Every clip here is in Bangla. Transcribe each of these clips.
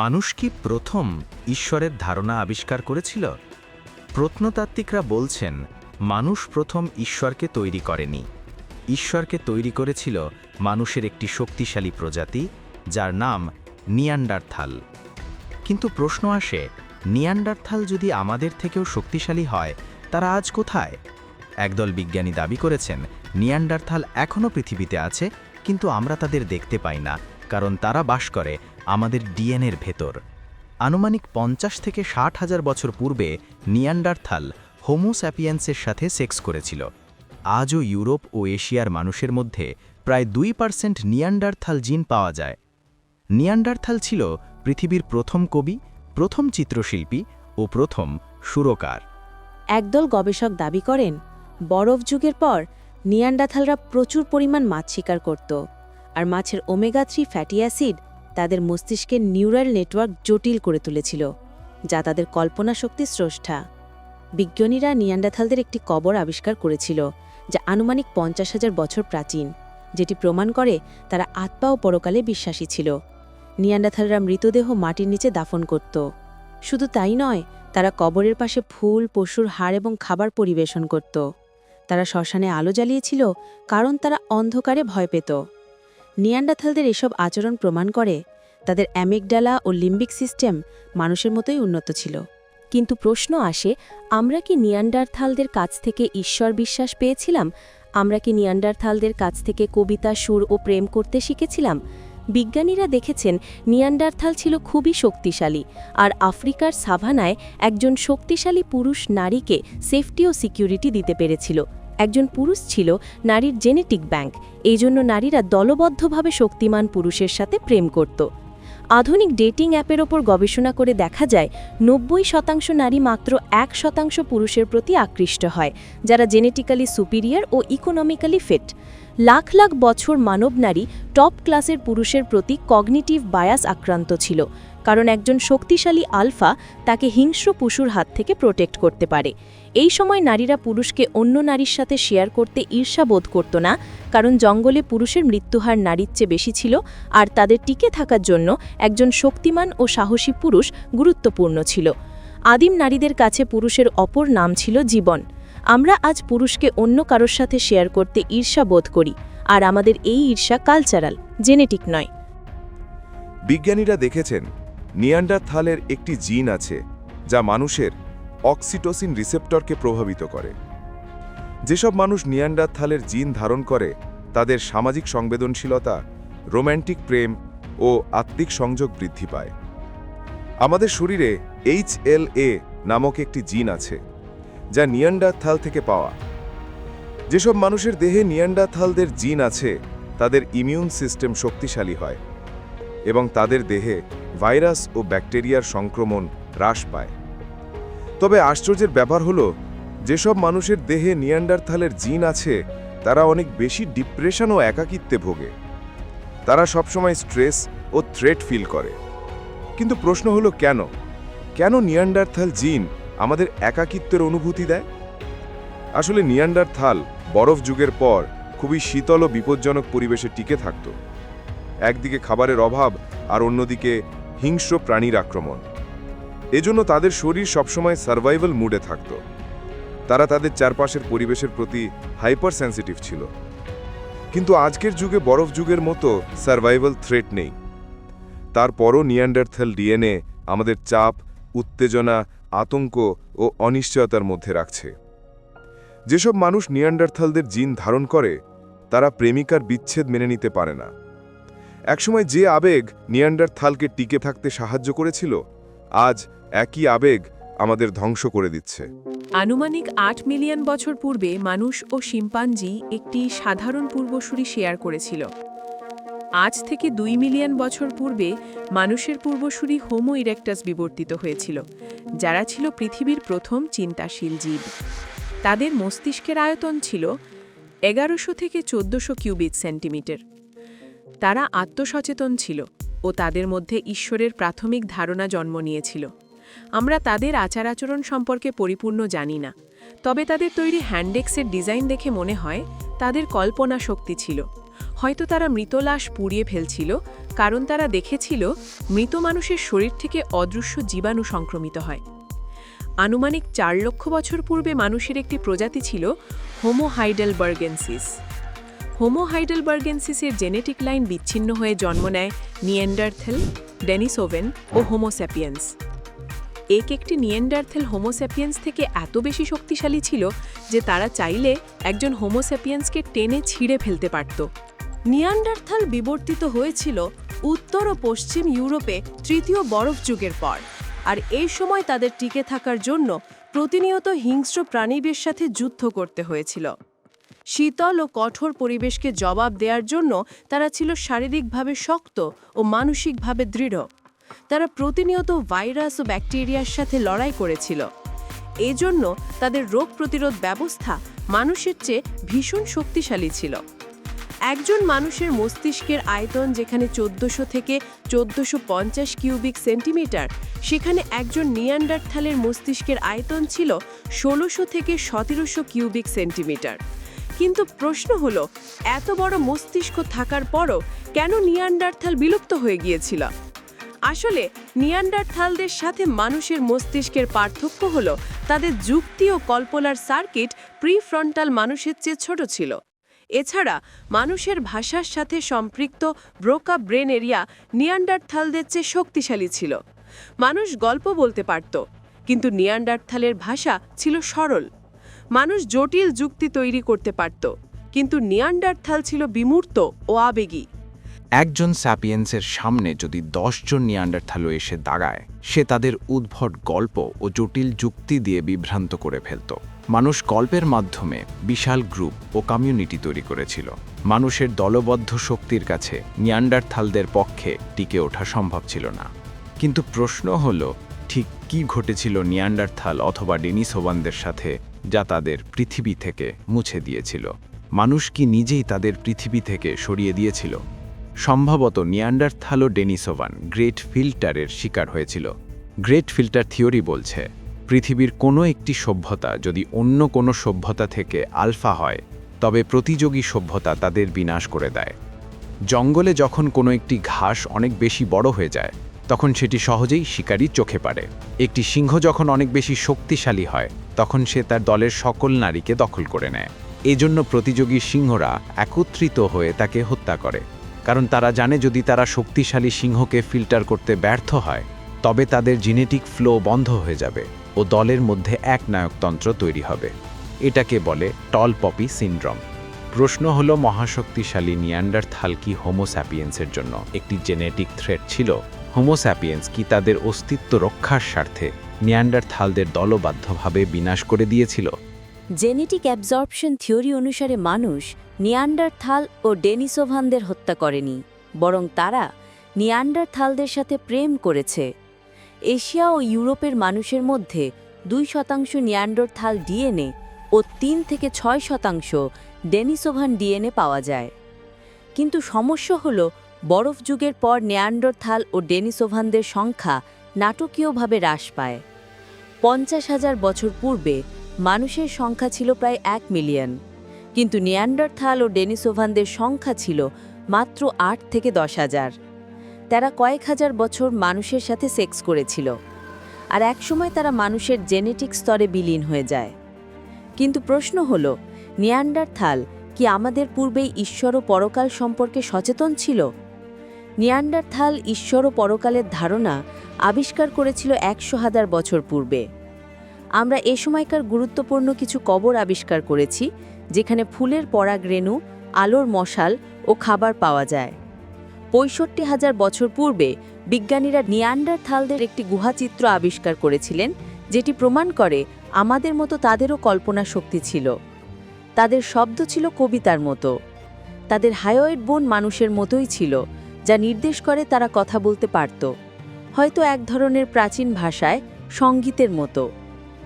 মানুষ কি প্রথম ঈশ্বরের ধারণা আবিষ্কার করেছিল? প্রত্নতাত্ত্বিকরা বলছেন, মানুষ প্রথম ঈশ্বরকে তৈরি করেনি। ঈশ্বরকে তৈরি করেছিল মানুষের একটি শক্তিশালী প্রজাতি, যার নাম নিয়ান্ডারথাল। কিন্তু প্রশ্ন আসে, নিয়ান্ডারথাল যদি আমাদের থেকেও শক্তিশালী হয়, তারা আজ কোথায়? একদল বিজ্ঞানী দাবি করেছেন, নিয়ান্ডারথাল এখনও পৃথিবীতে আছে, কিন্তু আমরা তাদের দেখতে পাই না, কারণ তারা বাস করে আমাদের ডিএনএর ভেতর। আনুমানিক পঞ্চাশ থেকে ষাট হাজার বছর পূর্বে নিয়ান্ডারথাল হোমোস্যাপিয়েন্সের সাথে সেক্স করেছিল। আজও ইউরোপ ও এশিয়ার মানুষের মধ্যে প্রায় দুই পার্সেন্ট নিয়ান্ডারথাল জিন পাওয়া যায়। নিয়ান্ডারথাল ছিল পৃথিবীর প্রথম কবি, প্রথম চিত্রশিল্পী ও প্রথম সুরকার। একদল গবেষক দাবি করেন, বরফ যুগের পর নিয়ান্ডাথালরা প্রচুর পরিমাণ মাছ শিকার করত, আর মাছের ওমেগা থ্রি ফ্যাটি অ্যাসিড তাদের মস্তিষ্কের নিউরাল নেটওয়ার্ক জটিল করে তুলেছিল, যা তাদের কল্পনা শক্তি স্রষ্টা। বিজ্ঞানীরা নিয়ান্ডাথালদের একটি কবর আবিষ্কার করেছিল, যা আনুমানিক পঞ্চাশ হাজার বছর প্রাচীন, যেটি প্রমাণ করে তারা আত্মা ও পরকালে বিশ্বাসী ছিল। নিয়ান্ডাথালরা মৃতদেহ মাটির নিচে দাফন করত। শুধু তাই নয়, তারা কবরের পাশে ফুল, পশুর হাড় এবং খাবার পরিবেশন করত। তারা শ্মশানে আলো জ্বালিয়েছিল, কারণ তারা অন্ধকারে ভয় পেত। নিয়ান্ডাথালদের এসব আচরণ প্রমাণ করে তাদের অ্যামিকডালা ও লিম্বিক সিস্টেম মানুষের মতোই উন্নত ছিল। কিন্তু প্রশ্ন আসে, আমরা কি নিয়ান্ডারথালদের কাছ থেকে ঈশ্বর বিশ্বাস পেয়েছিলাম? আমরা কি নিয়ান্ডারথালদের কাছ থেকে কবিতা, সুর ও প্রেম করতে শিখেছিলাম? বিজ্ঞানীরা দেখেছেন, নিয়ান্ডারথাল ছিল খুবই শক্তিশালী আর আফ্রিকার সাভানায় একজন শক্তিশালী পুরুষ নারীকে সেফটি ও সিকিউরিটি দিতে পেরেছিল। একজন পুরুষ ছিল নারীর জেনেটিক ব্যাংক। এই জন্য নারীরা দলবদ্ধভাবে শক্তিমান পুরুষের সাথে প্রেম করত। আধুনিক ডেটিং অ্যাপের ওপর গবেষণা করে দেখা যায়, নব্বই শতাংশ নারী মাত্র এক শতাংশ পুরুষের প্রতি আকৃষ্ট হয়, যারা জেনেটিক্যালি সুপিরিয়র ও ইকোনমিক্যালি ফিট। লাখ লাখ বছর মানব নারী টপ ক্লাসের পুরুষের প্রতি কগনিটিভ বায়াস আক্রান্ত ছিল, কারণ একজন শক্তিশালী আলফা তাকে হিংস্র পশুর হাত থেকে প্রোটেক্ট করতে পারে। এই সময় নারীরা পুরুষকে অন্য নারীর সাথে শেয়ার করতে ঈর্ষা বোধ করত না, কারণ জঙ্গলে পুরুষের মৃত্যুহার নারীর চেয়ে বেশি ছিল আর তাদের টিকে থাকার জন্য একজন শক্তিমান ও সাহসী পুরুষ গুরুত্বপূর্ণ ছিল। আদিম নারীদের কাছে পুরুষের অপর নাম ছিল জীবন। আমরা আজ পুরুষকে অন্য কারোর সাথে শেয়ার করতে ঈর্ষা বোধ করি, আর আমাদের এই ঈর্ষা কালচারাল জেনেটিক নয়। বিজ্ঞানীরা দেখেছেন, নিয়ান্ডার নিয়ান্ডারথালের একটি জিন আছে, যা মানুষের অক্সিটোসিন রিসেপ্টরকে প্রভাবিত করে। যেসব মানুষ নিয়ান্ডারথালের জিন ধারণ করে, তাদের সামাজিক সংবেদনশীলতা, রোম্যান্টিক প্রেম ও আত্মিক সংযোগ বৃদ্ধি পায়। আমাদের শরীরে এইচএলএ নামক একটি জিন আছে, যা নিয়ান্ডারথাল থেকে পাওয়া। যেসব মানুষের দেহে নিয়ান্ডারথালদের জিন আছে, তাদের ইমিউন সিস্টেম শক্তিশালী হয় এবং তাদের দেহে ভাইরাস ও ব্যাকটেরিয়ার সংক্রমণ হ্রাস পায়। তবে আশ্চর্যের ব্যাপার হলো, যেসব মানুষের দেহে নিয়ান্ডারথালের জিন আছে, তারা অনেক বেশি ডিপ্রেশন ও একাকিত্বে ভোগে। তারা সবসময় স্ট্রেস ও থ্রেট ফিল করে। কিন্তু প্রশ্ন হলো কেন? কেন নিয়ান্ডারথাল জিন আমাদের একাকিত্বের অনুভূতি দেয়? আসলে নিয়ান্ডারথাল বরফ যুগের পর খুবই শীতল ও বিপজ্জনক পরিবেশে টিকে থাকত। একদিকে খাবারের অভাব আর অন্যদিকে হিংস্র প্রাণীর আক্রমণ। এজন্য তাদের শরীর সবসময় সার্ভাইভাল মুডে থাকত। তারা তাদের চারপাশের পরিবেশের প্রতি হাইপার সেন্সিটিভ ছিল। কিন্তু আজকের যুগে, বরফ যুগের মতো সার্ভাইভাল থ্রেট নেই। তারপরও নিয়ান্ডারথেল ডিএনএ আমাদের চাপ, উত্তেজনা, আতঙ্ক ও অনিশ্চয়তার মধ্যে রাখছে। যেসব মানুষ নিয়ান্ডারথালদের জিন ধারণ করে, তারা প্রেমিকার বিচ্ছেদ মেনে নিতে পারে না। একসময় যে আবেগ নিয়ান্ডারথালকে টিকে থাকতে সাহায্য করেছিল, আজ একই আবেগ আমাদের ধ্বংস করে দিচ্ছে। আনুমানিক আট মিলিয়ন বছর পূর্বে মানুষ ও শিম্পাঞ্জি একটি সাধারণ পূর্বসূরি শেয়ার করেছিল। আজ থেকে দুই মিলিয়ন বছর পূর্বে মানুষের পূর্বসূরি হোমো ইরেক্টাস বিবর্তিত হয়েছিল, যারা ছিল পৃথিবীর প্রথম চিন্তাশীল জীব। তাদের মস্তিষ্কের আয়তন ছিল এগারোশো থেকে চোদ্দশো কিউবিক সেন্টিমিটার। তারা আত্মসচেতন ছিল ও তাদের মধ্যে ঈশ্বরের প্রাথমিক ধারণা জন্ম নিয়েছিল। আমরা তাদের আচার আচরণ সম্পর্কে পরিপূর্ণ জানি না। তবে তাদের তৈরি হ্যান্ডেক্সের ডিজাইন দেখে মনে হয় তাদের কল্পনা শক্তি ছিল। হয়তো তারা মৃত লাশ পুড়িয়ে ফেলছিল, কারণ তারা দেখেছিল মৃত মানুষের শরীর থেকে অদৃশ্য জীবাণু সংক্রমিত হয়। আনুমানিক চার লক্ষ বছর পূর্বে মানুষের একটি প্রজাতি ছিল হোমো হাইডেলবার্গেনসিস হোমো হাইডেলবার্গেনসিসের জেনেটিক লাইন বিচ্ছিন্ন হয়ে জন্ম নেয় নিয়েন্ডারথেল, ডেনিসোভেন ও হোমোস্যাপিয়েন্স। এক একটি নিয়েন্ডারথেল হোমোস্যাপিয়েন্স থেকে এত বেশি শক্তিশালী ছিল যে তারা চাইলে একজন হোমোস্যাপিয়েন্সকে টেনে ছিঁড়ে ফেলতে পারত। নিয়ান্ডারথাল বিবর্তিত হয়েছিল উত্তর ও পশ্চিম ইউরোপে তৃতীয় বরফ যুগের পর। আর এই সময় তাদের টিকে থাকার জন্য প্রতিনিয়ত হিংস্র প্রাণীদের সাথে যুদ্ধ করতে হয়েছিল। শীতল ও কঠোর পরিবেশকে জবাব দেওয়ার জন্য তারা ছিল শারীরিকভাবে শক্ত ও মানসিকভাবে দৃঢ়। তারা প্রতিনিয়ত ভাইরাস ও ব্যাকটেরিয়ার সাথে লড়াই করেছিল। এজন্য তাদের রোগ প্রতিরোধ ব্যবস্থা মানুষের চেয়ে ভীষণ শক্তিশালী ছিল। একজন মানুষের মস্তিষ্কের আয়তন যেখানে চোদ্দশো থেকে চোদ্দোশো কিউবিক সেন্টিমিটার, সেখানে একজন নিয়ান্ডারথালের মস্তিষ্কের আয়তন ছিল ষোলোশো থেকে সতেরোশো কিউবিক সেন্টিমিটার। কিন্তু প্রশ্ন হলো, এত বড় মস্তিষ্ক থাকার পরও কেন নিয়ান্ডারথাল বিলুপ্ত হয়ে গিয়েছিল? আসলে নিয়ান্ডারথালদের সাথে মানুষের মস্তিষ্কের পার্থক্য হল তাদের যুক্তি ও কল্পনার সার্কিট প্রিফ্রন্টাল মানুষের চেয়ে ছোট ছিল। এছাড়া মানুষের ভাষার সাথে সম্পৃক্ত ব্রোকা ব্রেন এরিয়া নিয়ান্ডারথালদের চেয়ে শক্তিশালী ছিল। মানুষ গল্প বলতে পারত, কিন্তু নিয়ান্ডারথালের ভাষা ছিল সরল। মানুষ জটিল যুক্তি তৈরি করতে পারত, কিন্তু নিয়ান্ডারথাল ছিল বিমূর্ত ও আবেগী। একজন স্যাপিয়েন্সের সামনে যদি দশজন নিয়ান্ডারথালো এসে দাঁড়ায়, সে তাদের উদ্ভট গল্প ও জটিল যুক্তি দিয়ে বিভ্রান্ত করে ফেলত। মানুষ গল্পের মাধ্যমে বিশাল গ্রুপ ও কমিউনিটি তৈরি করেছিল। মানুষের দলবদ্ধ শক্তির কাছে নিয়ান্ডারথালদের পক্ষে টিকে ওঠা সম্ভব ছিল না। কিন্তু প্রশ্ন হল, ঠিক কি ঘটেছিল নিয়ান্ডারথাল অথবা ডেনিসোভানদের সাথে যা তাদের পৃথিবী থেকে মুছে দিয়েছিল? মানুষ কি নিজেই তাদের পৃথিবী থেকে সরিয়ে দিয়েছিল? সম্ভবত নিয়ান্ডারথাল ডেনিসোভান গ্রেট ফিল্টারের শিকার হয়েছিল। গ্রেট ফিল্টার থিওরি বলছে, পৃথিবীর কোনো একটি সভ্যতা যদি অন্য কোনো সভ্যতা থেকে আলফা হয়, তবে প্রতিযোগী সভ্যতা তাদের বিনাশ করে দেয়। জঙ্গলে যখন কোনো একটি ঘাস অনেক বেশি বড় হয়ে যায়, তখন সেটি সহজেই শিকারী চোখে পারে একটি সিংহ যখন অনেক বেশি শক্তিশালী হয়, তখন সে তার দলের সকল নারীকে দখল করে নেয়। এজন্য প্রতিযোগী সিংহরা একত্রিত হয়ে তাকে হত্যা করে। কারণ তারা জানে যদি তারা শক্তিশালী সিংহকে ফিল্টার করতে ব্যর্থ হয়, তবে তাদের জেনেটিক ফ্লো বন্ধ হয়ে যাবে ও দলের মধ্যে এক নায়কতন্ত্র তৈরি হবে। এটাকে বলে টল পপি সিনড্রম। প্রশ্ন হল, মহাশক্তিশালী নিয়ান্ডারথাল কি হোমোস্যাপিয়েন্সের জন্য একটি জেনেটিক থ্রেট ছিল। হোমোস্যাপিয়েন্স কি তাদের অস্তিত্ব রক্ষার স্বার্থে নিয়ান্ডারথালদের দলবাধ্যভাবে বিনাশ করে দিয়েছিল? জেনেটিক অ্যাবজর্পশন থিওরি অনুসারে মানুষ নিয়ান্ডারথাল ও ডেনিসোভানদের হত্যা করেনি, বরং তারা নিয়ান্ডারথালদের সাথে প্রেম করেছে। এশিয়া ও ইউরোপের মানুষের মধ্যে দুই শতাংশ নিয়ান্ডারথাল ডিএনএ ও তিন থেকে ছয় শতাংশ ডেনিসোভান ডিএনএ পাওয়া যায়। কিন্তু সমস্যা হল, বরফ যুগের পর নেয়ান্ডারথাল ও ডেনিসোভানদের সংখ্যা নাটকীয়ভাবে হ্রাস পায়। পঞ্চাশ হাজার বছর পূর্বে মানুষের সংখ্যা ছিল প্রায় এক মিলিয়ন। কিন্তু নিয়ান্ডারথাল ও ডেনিসোভানদের সংখ্যা ছিল মাত্র আট থেকে দশ হাজার। তারা কয়েক হাজার বছর মানুষের সাথে সেক্স করেছিল। আর একসময় তারা মানুষের জেনেটিক স্তরে বিলীন হয়ে যায়। কিন্তু প্রশ্ন হল, নিয়ান্ডারথাল কি আমাদের পূর্বেই ঈশ্বর ও পরকাল সম্পর্কে সচেতন ছিল? নিয়ান্ডারথাল ঈশ্বর ও পরকালের ধারণা আবিষ্কার করেছিল একশো হাজার বছর পূর্বে। আমরা এ সময়কার গুরুত্বপূর্ণ কিছু কবর আবিষ্কার করেছি, যেখানে ফুলের পরাগ রেণু, আলোর মশাল ও খাবার পাওয়া যায়। পঁয়ষট্টি হাজার বছর পূর্বে বিজ্ঞানীরা নিয়ান্ডারথালদের একটি গুহাচিত্র আবিষ্কার করেছিলেন, যেটি প্রমাণ করে আমাদের মতো তাদেরও কল্পনা শক্তি ছিল। তাদের শব্দ ছিল কবিতার মতো। তাদের হায়োয়েড বোন মানুষের মতোই ছিল, যা নির্দেশ করে তারা কথা বলতে পারত। হয়তো এক ধরনের প্রাচীন ভাষায় সঙ্গীতের মতো।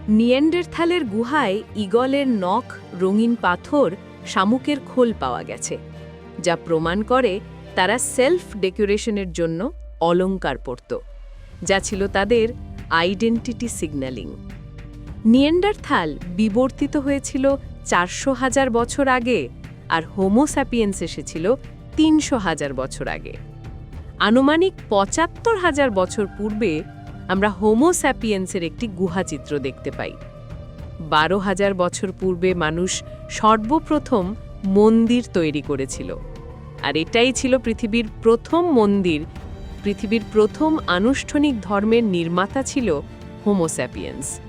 নিয়েন্ডারথালের গুহায় ইগলের নখ, রঙিন পাথর, শামুকের খোল পাওয়া গেছে, যা প্রমাণ করে তারা সেলফ ডেকোরেশনের জন্য অলংকার পরত, যা ছিল তাদের আইডেন্টিটি সিগন্যালিং। নিয়েন্ডারথাল বিবর্তিত হয়েছিল চারশো হাজার বছর আগে আর হোমোস্যাপিয়েন্স এসেছিল তিনশো হাজার বছর আগে। আনুমানিক পঁচাত্তর হাজার বছর পূর্বে আমরা হোমোস্যাপিয়েন্সের একটি গুহাচিত্র দেখতে পাই। বারো হাজার বছর পূর্বে মানুষ সর্বপ্রথম মন্দির তৈরি করেছিল। আর এটাই ছিল পৃথিবীর প্রথম মন্দির। পৃথিবীর প্রথম আনুষ্ঠানিক ধর্মের নির্মাতা ছিল হোমোস্যাপিয়েন্স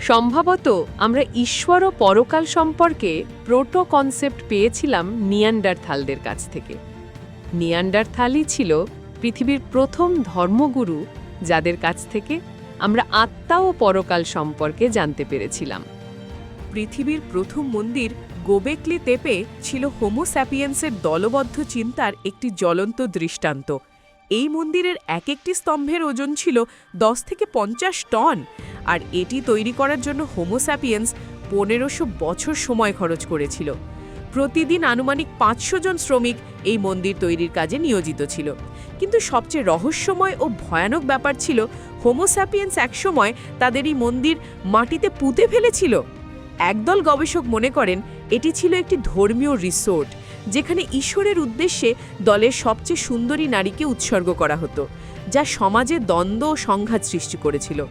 সম্ভবত আমরা ঈশ্বর ও পরকাল সম্পর্কে প্রোটো কনসেপ্ট পেয়েছিলাম নিয়ান্ডারথালদের কাছ থেকে। নিয়ান্ডারথালই ছিল পৃথিবীর প্রথম ধর্মগুরু যাদের কাছ থেকে আমরা আত্মা ও পরকাল সম্পর্কে জানতে পেরেছিলাম। পৃথিবীর প্রথম মন্দির গোবেকলি তেপে ছিল হোমোস্যাপিয়েন্সের দলবদ্ধ চিন্তার একটি জ্বলন্ত দৃষ্টান্ত। এই মন্দিরের এক একটি স্তম্ভের ওজন ছিল দশ থেকে পঞ্চাশ টন, আর এটি তৈরি করার জন্য হোমোস্যাপিয়েন্স পনেরোশো বছর সময় খরচ করেছিল। প্রতিদিন আনুমানিক পাঁচশো জন শ্রমিক এই মন্দির তৈরির কাজে নিয়োজিত ছিল। কিন্তু সবচেয়ে রহস্যময় ও ভয়ানক ব্যাপার ছিল হোমোস্যাপিয়েন্স একসময় তাদের এই মন্দির মাটিতে পুঁতে ফেলেছিল। একদল গবেষক মনে করেন, এটি ছিল একটি ধর্মীয় রিসোর্ট। যেখানে ঈশ্বরের উদ্দেশ্যে দলের সবচেয়ে সুন্দরী নারীকে উৎসর্গ করা হতো, যা সমাজে দ্বন্দ্ব ও সংঘাত সৃষ্টি করেছিল।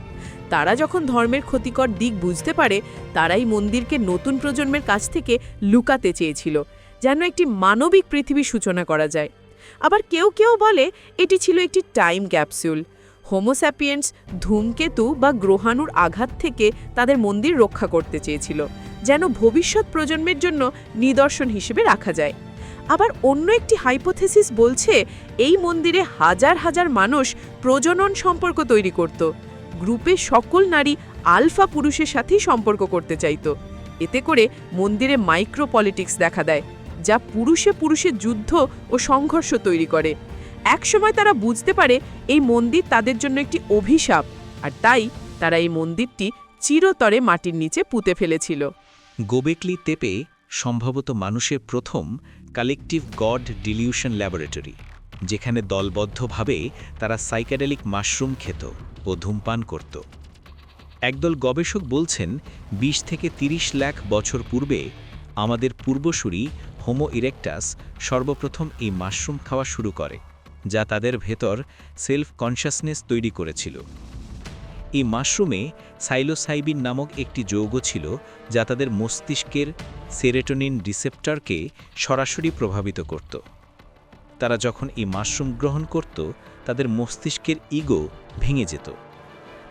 তারা যখন ধর্মের ক্ষতিকর দিক বুঝতে পারে, তারাই মন্দিরকে নতুন প্রজন্মের কাছ থেকে লুকাতে চেয়েছিল, যেন একটি মানবিক পৃথিবীর সূচনা করা যায়। আবার কেউ কেউ বলে, এটি ছিল একটি টাইম ক্যাপসুল। হোমোস্যাপিয়েন্স ধূমকেতু বা গ্রহাণুর আঘাত থেকে তাদের মন্দির রক্ষা করতে চেয়েছিল। যেন ভবিষ্যৎ প্রজন্মের জন্য নিদর্শন হিসেবে রাখা যায়। আবার অন্য একটি হাইপোথেসিস বলছে, এই মন্দিরে হাজার হাজার মানুষ প্রজনন সম্পর্ক তৈরি করত। গ্রুপে সকল নারী আলফা পুরুষের সাথেই সম্পর্ক করতে চাইত। এতে করে মন্দিরে মাইক্রো পলিটিক্স দেখা দেয়, যা পুরুষে পুরুষের যুদ্ধ ও সংঘর্ষ তৈরি করে। একসময় তারা বুঝতে পারে, এই মন্দির তাদের জন্য একটি অভিশাপ, আর তাই তারা এই মন্দিরটি চিরতরে মাটির নিচে পুঁতে ফেলেছিল। গোবেকলি তেপে সম্ভবত মানুষের প্রথম কালেকটিভ গড ডিলিউশন ল্যাবরেটরি, যেখানে দলবদ্ধভাবে তারা সাইকাডেলিক মাশরুম খেত ও ধূমপান করত। একদল গবেষক বলছেন ২০ থেকে ৩০ লাখ বছর পূর্বে আমাদের পূর্বসূরি হোমো ইরেকটাস সর্বপ্রথম এই মাশরুম খাওয়া শুরু করে, যা তাদের ভেতর সেলফ কনশাসনেস তৈরি করেছিল। এই মাশরুমে সাইলোসাইবিন নামক একটি যৌগ ছিল যা তাদের মস্তিষ্কের সেরেটোনিন রিসেপ্টরকে সরাসরি প্রভাবিত করত। তারা যখন এই মাশরুম গ্রহণ করত, তাদের মস্তিষ্কের ইগো ভেঙে যেত।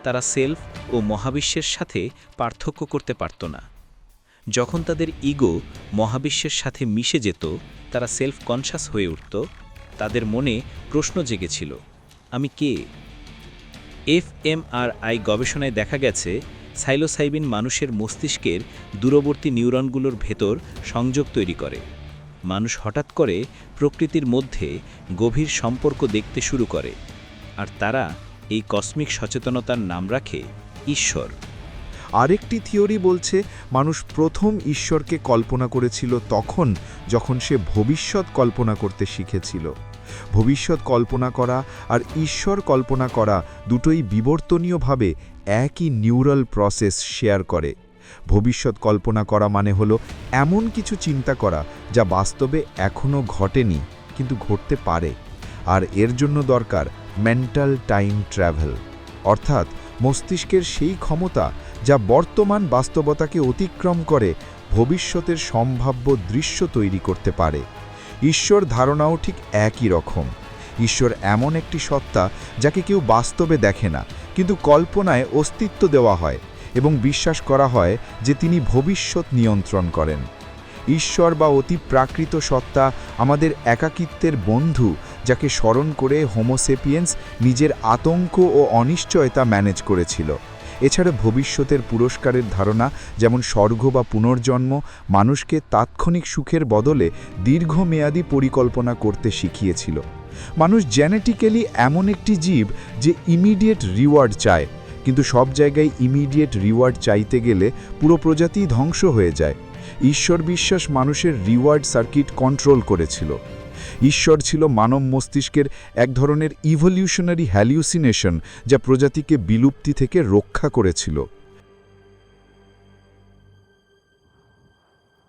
তারা সেলফ ও মহাবিশ্বের সাথে পার্থক্য করতে পারত না। যখন তাদের ইগো মহাবিশ্বের সাথে মিশে যেত, তারা সেলফ কনশাস হয়ে উঠত। তাদের মনে প্রশ্ন জেগেছিল, আমি কে? এফএমআরআই গবেষণায় দেখা গেছে, সাইলোসাইবিন মানুষের মস্তিষ্কের দূরবর্তী নিউরনগুলোর ভেতর সংযোগ তৈরি করে। মানুষ হঠাৎ করে প্রকৃতির মধ্যে গভীর সম্পর্ক দেখতে শুরু করে, আর তারা এই কসমিক সচেতনতার নাম রাখে ঈশ্বর। আরেকটি থিওরি বলছে, মানুষ প্রথম ঈশ্বরকে কল্পনা করেছিল তখন, যখন সে ভবিষ্যৎ কল্পনা করতে শিখেছিল। ভবিষ্যৎ কল্পনা করা আর ঈশ্বর কল্পনা করা দুটোই বিবর্তনীয়ভাবে একই নিউরাল প্রসেস শেয়ার করে। ভবিষ্যৎ কল্পনা করা মানে হলো এমন কিছু চিন্তা করা যা বাস্তবে এখনও ঘটেনি, কিন্তু ঘটতে পারে। আর এর জন্য দরকার মেন্টাল টাইম ট্র্যাভেল অর্থাৎ মস্তিষ্কের সেই ক্ষমতা যা বর্তমান বাস্তবতাকে অতিক্রম করে ভবিষ্যতের সম্ভাব্য দৃশ্য তৈরি করতে পারে। ঈশ্বর ধারণাও ঠিক একই রকম। ঈশ্বর এমন একটি সত্তা যাকে কেউ বাস্তবে দেখে না, কিন্তু কল্পনায় অস্তিত্ব দেওয়া হয় এবং বিশ্বাস করা হয় যে তিনি ভবিষ্যৎ নিয়ন্ত্রণ করেন। ঈশ্বর বা অতি প্রাকৃত সত্তা আমাদের একাকিত্বের বন্ধু যাকে স্মরণ করে হোমোসেপিয়েন্স নিজের আতঙ্ক ও অনিশ্চয়তা ম্যানেজ করেছিল। এছাড়া ভবিষ্যতের পুরস্কারের ধারণা, যেমন স্বর্গ বা পুনর্জন্ম, মানুষকে তাৎক্ষণিক সুখের বদলে দীর্ঘমেয়াদী পরিকল্পনা করতে শিখিয়েছিল। মানুষ জেনেটিক্যালি এমন একটি জীব যে ইমিডিয়েট রিওয়ার্ড চায়, কিন্তু সব জায়গায় ইমিডিয়েট রিওয়ার্ড চাইতে গেলে পুরো প্রজাতিই ধ্বংস হয়ে যায়। ঈশ্বর বিশ্বাস মানুষের রিওয়ার্ড সার্কিট কন্ট্রোল করেছিল। ঈশ্বর ছিল মানব মস্তিষ্কের এক ধরনের ইভলিউশনারি হ্যালিউসিনেশন যা প্রজাতিকে বিলুপ্তি থেকে রক্ষা করেছিল।